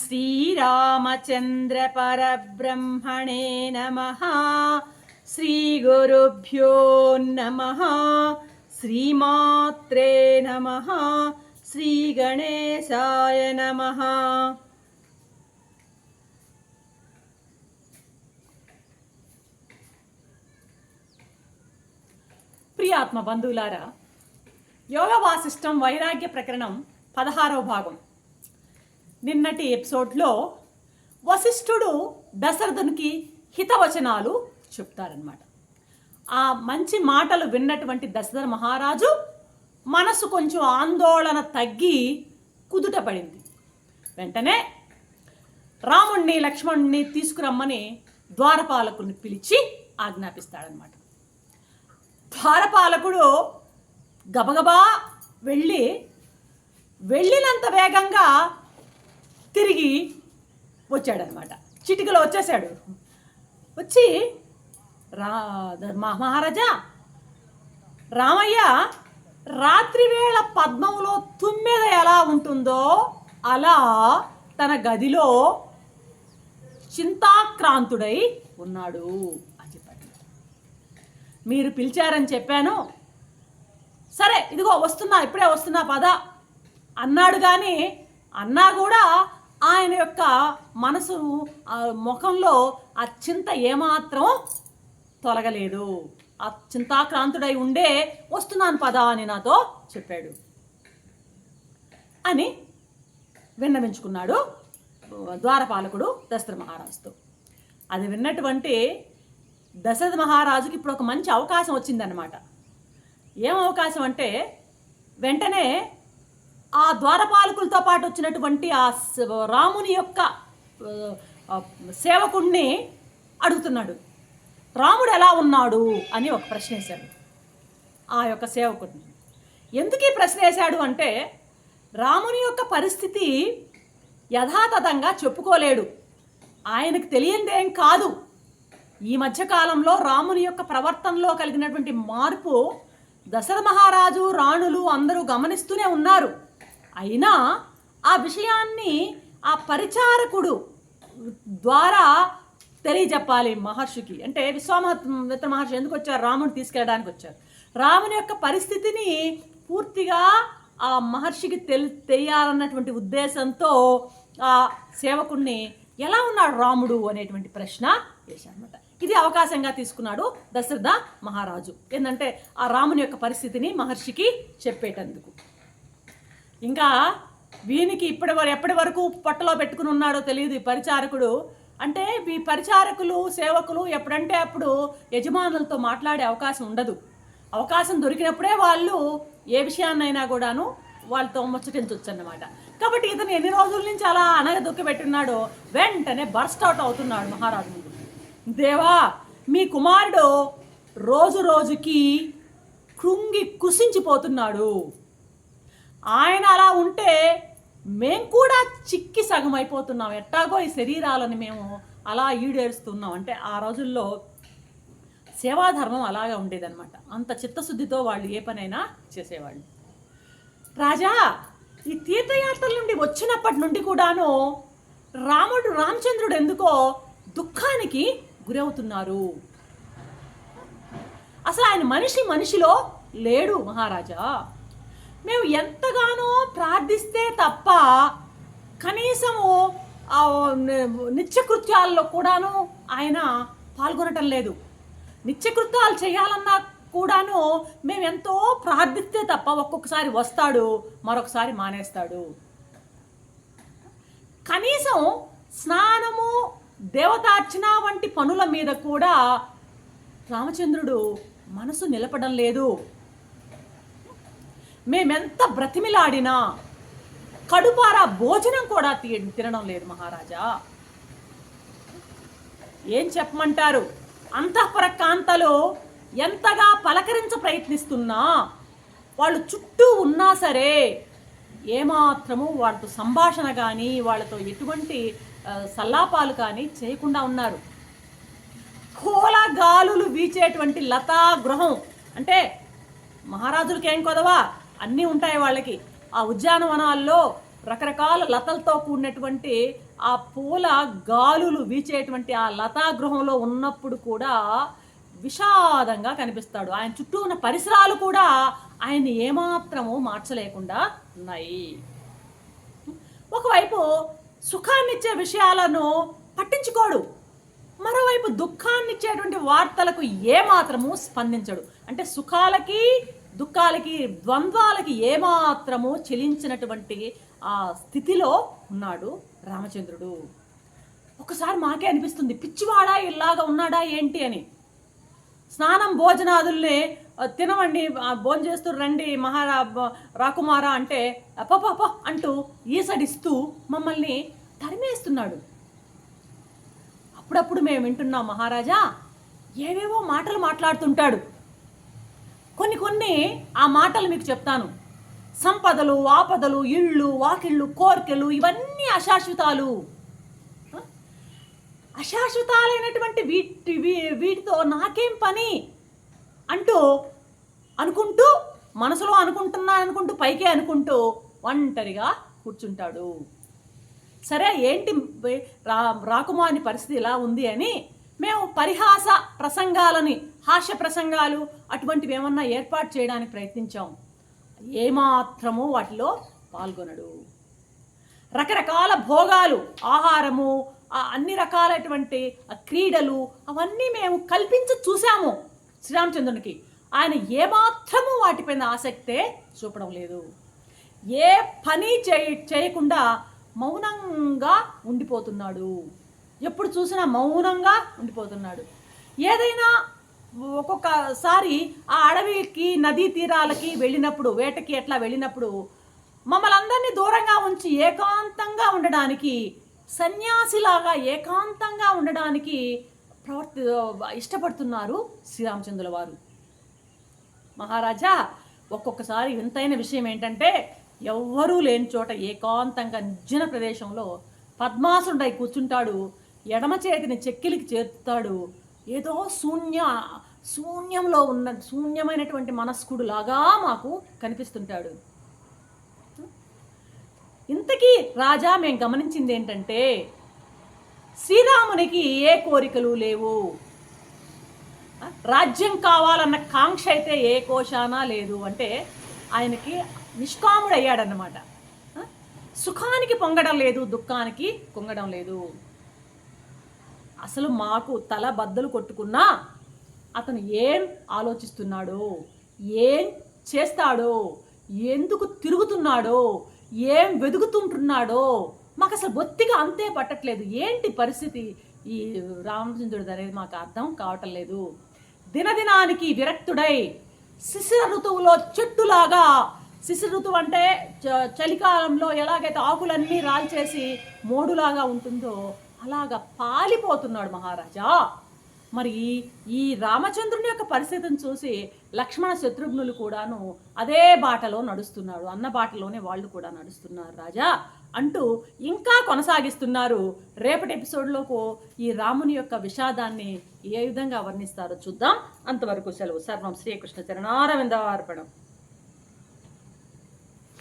श्रीरामचन्द्रपरब्रह्मणे नमः श्रीगुरुभ्यो नमः श्रीमात्रे नमः श्रीगणेशाय नमः ప్రియాత్మ బంధువులారా యోగ వాసిష్టం వైరాగ్య ప్రకరణం పదహారవ భాగం నిన్నటి ఎపిసోడ్లో వశిష్ఠుడు దశరథునికి హితవచనాలు చెప్తారనమాట ఆ మంచి మాటలు విన్నటువంటి దశరథ మహారాజు మనసు కొంచెం ఆందోళన తగ్గి కుదుట పడింది వెంటనే రాముణ్ణి లక్ష్మణుణ్ణి తీసుకురమ్మని ద్వారపాలకుని పిలిచి ఆజ్ఞాపిస్తాడనమాట ద్వారపాలకుడు గబగబా వెళ్ళి వెళ్ళినంత వేగంగా తిరిగి వచ్చాడనమాట. చిటికలో వచ్చేసాడు వచ్చి రా మహారాజా రామయ్య రాత్రి వేళ పద్మంలో తుమ్మెద ఎలా ఉంటుందో అలా తన గదిలో చింతాక్రాంతుడై ఉన్నాడు. అని చెప్పాడు. మీరు పిలిచారని చెప్పాను. సరే ఇదిగో వస్తున్నా ఇప్పుడే వస్తున్నా పద. అన్నాడు కానీ అన్నా కూడా ఆయన యొక్క మనసు ఆ ముఖంలో ఆ చింత ఏమాత్రం తొలగలేదు. ఆ చింతాక్రాంతుడై ఉండే వస్తున్నాను పద అని నాతో చెప్పాడు. అని విన్నవించుకున్నాడు ద్వారపాలకుడు దశరథ మహారాజుతో. అది విన్నటువంటి దశరథ మహారాజుకి ఇప్పుడు ఒక మంచి అవకాశం వచ్చిందనమాట ఏం అవకాశం అంటే వెంటనే ఆ ద్వారపాలకులతో పాటు వచ్చినటువంటి ఆ రాముని యొక్క సేవకుణ్ణి అడుగుతున్నాడు. రాముడు ఎలా ఉన్నాడు? అని ఒక ప్రశ్న వేశాడు. ఆ యొక్క సేవకుడిని ఎందుకు ఈ ప్రశ్న వేశాడు అంటే రాముని యొక్క పరిస్థితి యథాతథంగా చెప్పుకోలేడు. ఆయనకు తెలియందేం కాదు. ఈ మధ్యకాలంలో రాముని యొక్క ప్రవర్తనలో కలిగినటువంటి మార్పు దశరథ మహారాజు రాణులు అందరూ గమనిస్తూనే ఉన్నారు. అయినా ఆ విషయాన్ని ఆ పరిచారకుడు ద్వారా తెలియజెప్పాలి మహర్షికి. అంటే విశ్వామిత్ర మహర్షి ఎందుకు వచ్చారు? రాముని తీసుకెళ్ళడానికి వచ్చారు. రాముని యొక్క పరిస్థితిని పూర్తిగా ఆ మహర్షికి తెలి తెలియాలన్నటువంటి ఉద్దేశంతో ఆ సేవకుణ్ణి ఎలా ఉన్నాడు రాముడు అనేటువంటి ప్రశ్న వేశారనమాట ఇది అవకాశంగా తీసుకున్నాడు దశరథ మహారాజు. ఏంటంటే ఆ రాముని యొక్క పరిస్థితిని మహర్షికి చెప్పేటందుకు. ఇంకా వీనికి ఇప్పటి వరకు ఎప్పటి వరకు పొట్టలో పెట్టుకుని ఉన్నాడో తెలియదు ఈ పరిచారకుడు. అంటే ఈ పరిచారకులు సేవకులు ఎప్పుడంటే అప్పుడు యజమానులతో మాట్లాడే అవకాశం ఉండదు. అవకాశం దొరికినప్పుడే వాళ్ళు ఏ విషయాన్నైనా కూడాను వాళ్ళతో ముచ్చటించవచ్చు అన్నమాట కాబట్టి ఇతను ఎన్ని రోజుల నుంచి అలా అనగ దుక్కి పెట్టున్నాడో వెంటనే బర్స్ట్ అవుట్ అవుతున్నాడు మహారాజు ముందు దేవా మీ కుమారుడు రోజు రోజుకి కృంగి కుసించిపోతున్నాడు. ఆయన అలా ఉంటే మేము కూడా చిక్కి సగం అయిపోతున్నాం ఎట్టాగో ఈ శరీరాలను మేము అలా ఈడేరుస్తున్నాం అంటే ఆ రోజుల్లో సేవాధర్మం అలాగా ఉండేదన్నమాట. అంత చిత్తశుద్ధితో వాళ్ళు ఏ పనైనా చేసేవాళ్ళు. రాజా ఈ తీర్థయాత్రల నుండి వచ్చినప్పటి నుండి కూడాను రాముడు రామచంద్రుడు ఎందుకో దుఃఖానికి గురవుతున్నారు. అసలు ఆయన మనిషి మనిషిలో లేడు మహారాజా. మేము ఎంతగానో ప్రార్థిస్తే తప్ప కనీసము నిత్యకృత్యాల్లో కూడాను ఆయన పాల్గొనటం లేదు. నిత్యకృత్యాలు చేయాలన్నా కూడాను మేము ఎంతో ప్రార్థిస్తే తప్ప ఒక్కొక్కసారి వస్తాడు మరొకసారి మానేస్తాడు. కనీసం స్నానము దేవతార్చన వంటి పనుల మీద కూడా రామచంద్రుడు మనసు నిలపడం లేదు. మేమెంత బ్రతిమిలాడినా కడుపారా భోజనం కూడా తీ- తినడం లేదు మహారాజా. ఏం చెప్పమంటారు? అంతఃపుర కాంతలో ఎంతగా పలకరించ ప్రయత్నిస్తున్నా వాళ్ళు చుట్టూ ఉన్నా సరే ఏమాత్రము వాళ్ళతో సంభాషణ కానీ వాళ్ళతో ఎటువంటి సల్లాపాలు కానీ చేయకుండా ఉన్నారు. కోల గాలులు వీచేటువంటి లతా గృహం అంటే మహారాజులకి ఏం కొదవా? అన్నీ ఉంటాయి వాళ్ళకి. ఆ ఉద్యానవనాల్లో రకరకాల లతలతో కూడినటువంటి ఆ పూల గాలులు వీచేటువంటి ఆ లతా గృహంలో ఉన్నప్పుడు కూడా విషాదంగా కనిపిస్తాడు. ఆయన చుట్టూ ఉన్న పరిసరాలు కూడా ఆయన్ని ఏమాత్రము మార్చలేకుండా ఉన్నాయి. ఒకవైపు సుఖాన్నిచ్చే విషయాలను పట్టించుకోడు. మరోవైపు దుఃఖాన్నిచ్చేటువంటి వార్తలకు ఏమాత్రము స్పందించడు. అంటే సుఖాలకి దుఃఖాలకి ద్వంద్వాలకి ఏమాత్రము చెలించినటువంటి ఆ స్థితిలో ఉన్నాడు రామచంద్రుడు. ఒకసారి మాకే అనిపిస్తుంది పిచ్చివాడా ఇలాగా ఉన్నాడా ఏంటి అని. స్నానం భోజనాదుల్ని తినవండి భోజనం చేస్తూ రండి మహారా రాకుమారా అంటే పప అంటూ ఈసడిస్తూ మమ్మల్ని తరిమేస్తున్నాడు. అప్పుడప్పుడు మేము వింటున్నాం మహారాజా ఏవేవో మాటలు మాట్లాడుతుంటాడు. కొన్ని కొన్ని ఆ మాటలు మీకు చెప్తాను. సంపదలు ఆపదలు ఇళ్ళు వాకిళ్ళు కోర్కెలు ఇవన్నీ అశాశ్వతాలు. అశాశ్వతాలైనటువంటి వీటి వీ- వీటితో నాకేం పని? అంటూ అనుకుంటూ మనసులో అనుకుంటున్నా అనుకుంటూ పైకే అనుకుంటూ ఒంటరిగా కూర్చుంటాడు. సరే ఏంటి రా రాకుమాని పరిస్థితి ఇలా ఉంది అని మేము పరిహాస ప్రసంగాలని హాస్య ప్రసంగాలు అటువంటివి ఏమన్నా ఏర్పాటు చేయడానికి ప్రయత్నించాం. ఏమాత్రము వాటిలో పాల్గొనడు. రకరకాల భోగాలు ఆహారము ఆ అన్ని రకాలైనటువంటి క్రీడలు అవన్నీ మేము కల్పించి చూసాము శ్రీరామచంద్రునికి. ఆయన ఏమాత్రము వాటిపైన ఆసక్తే చూపడం లేదు. ఏ పని చేయ చేయకుండా మౌనంగా ఉండిపోతున్నాడు. ఎప్పుడు చూసినా మౌనంగా ఉండిపోతున్నాడు. ఏదైనా ఒక్కొక్కసారి ఆ అడవికి నదీ తీరాలకి వెళ్ళినప్పుడు వేటకి ఎట్లా వెళ్ళినప్పుడు మమ్మల్ని అందరినీ దూరంగా ఉంచి ఏకాంతంగా ఉండడానికి సన్యాసిలాగా ఏకాంతంగా ఉండడానికి ప్రవర్తి ఇష్టపడుతున్నారు శ్రీరామచంద్రుల వారు. మహారాజా ఒక్కొక్కసారి వింతైన విషయం ఏంటంటే ఎవ్వరూ లేని చోట ఏకాంతంగా నిర్జన ప్రదేశంలో పద్మాసుడై కూర్చుంటాడు. ఎడమ చేతిని చెక్కిలికి చేర్చుతాడు ఏదో శూన్య శూన్యంలో ఉన్న శూన్యమైనటువంటి మనస్కుడు లాగా మాకు కనిపిస్తుంటాడు. ఇంతకీ రాజా మేము గమనించింది ఏంటంటే శ్రీరామునికి ఏ కోరికలు లేవు. రాజ్యం కావాలన్న కాంక్ష అయితే ఏ కోశానా లేదు అంటే ఆయనకి నిష్కాముడు సుఖానికి పొంగడం లేదు దుఃఖానికి పొంగడం లేదు. అసలు మాకు తల బద్దలు కొట్టుకున్నా అతను ఏం ఆలోచిస్తున్నాడో ఏం చేస్తాడో ఎందుకు తిరుగుతున్నాడో ఏం వెతుకుతుంటున్నాడో మాకు అసలు బొత్తిగా అంతే పట్టట్లేదు. ఏంటి పరిస్థితి? ఈ రామచంద్రుడు అనేది మాకు అర్థం కావటం లేదు. దినదినానికి విరక్తుడై శిశిర ఋతువులో చెట్టులాగా శిశిర ఋతువు అంటే చ- చలికాలంలో ఎలాగైతే ఆకులన్నీ రాల్చేసి మోడులాగా ఉంటుందో అలాగా పాలిపోతున్నాడు మహారాజా. మరి ఈ రామచంద్రుని యొక్క పరిస్థితిని చూసి లక్ష్మణ శత్రుఘ్నులు కూడాను అదే బాటలో నడుస్తున్నాడు అన్న బాటలోనే వాళ్ళు కూడా నడుస్తున్నారు రాజా. అంటూ ఇంకా కొనసాగిస్తున్నారు. రేపటి ఎపిసోడ్లోకు ఈ రాముని యొక్క విషాదాన్ని ఏ విధంగా వర్ణిస్తారో చూద్దాం. అంతవరకు సెలవు. సర్వం శ్రీకృష్ణ చరణారవిందార్పణం.